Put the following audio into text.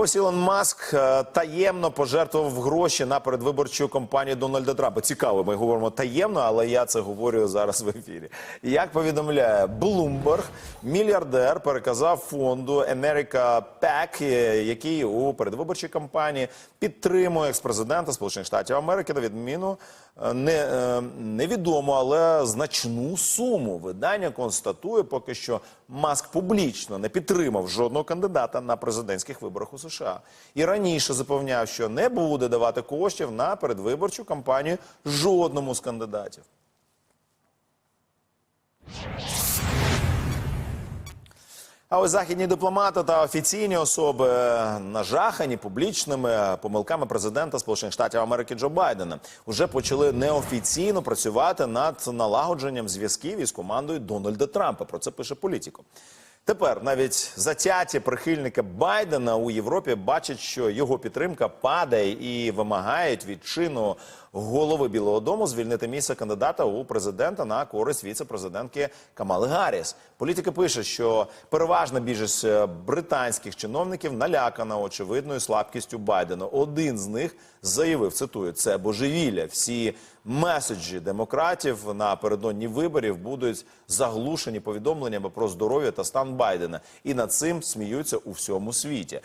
Ось Ілон Маск е, таємно пожертвував гроші на передвиборчу кампанію Дональда Трампа. Цікаво, ми говоримо таємно, але я це говорю зараз в ефірі. Як повідомляє Bloomberg, мільярдер переказав фонду America PAC, е, який у передвиборчій кампанії підтримує експрезидента Сполучених Штатів Америки на відміну е, не, невідому, але значну суму. Видання констатує поки що Маск публічно не підтримав жодного кандидата на президентських виборах у США. І раніше запевняв, що не буде давати коштів на передвиборчу кампанію жодному з кандидатів. А ось західні дипломати та офіційні особи нажахані публічними помилками президента Сполучених Штатів Америки Джо Байдена вже почали неофіційно працювати над налагодженням зв'язків із командою Дональда Трампа. Про це пише політико. Тепер навіть затяті прихильники Байдена у Європі бачать, що його підтримка падає і вимагають від чину голови Білого Дому звільнити місце кандидата у президента на користь віце-президентки Камали Гарріс. Політика пише, що переважна більшість е, британських чиновників налякана очевидною слабкістю Байдена. Один з них заявив, цитую, це божевілля. Всі меседжі демократів напередодні виборів будуть заглушені повідомленнями про здоров'я та стан Байдена, і над цим сміються у всьому світі.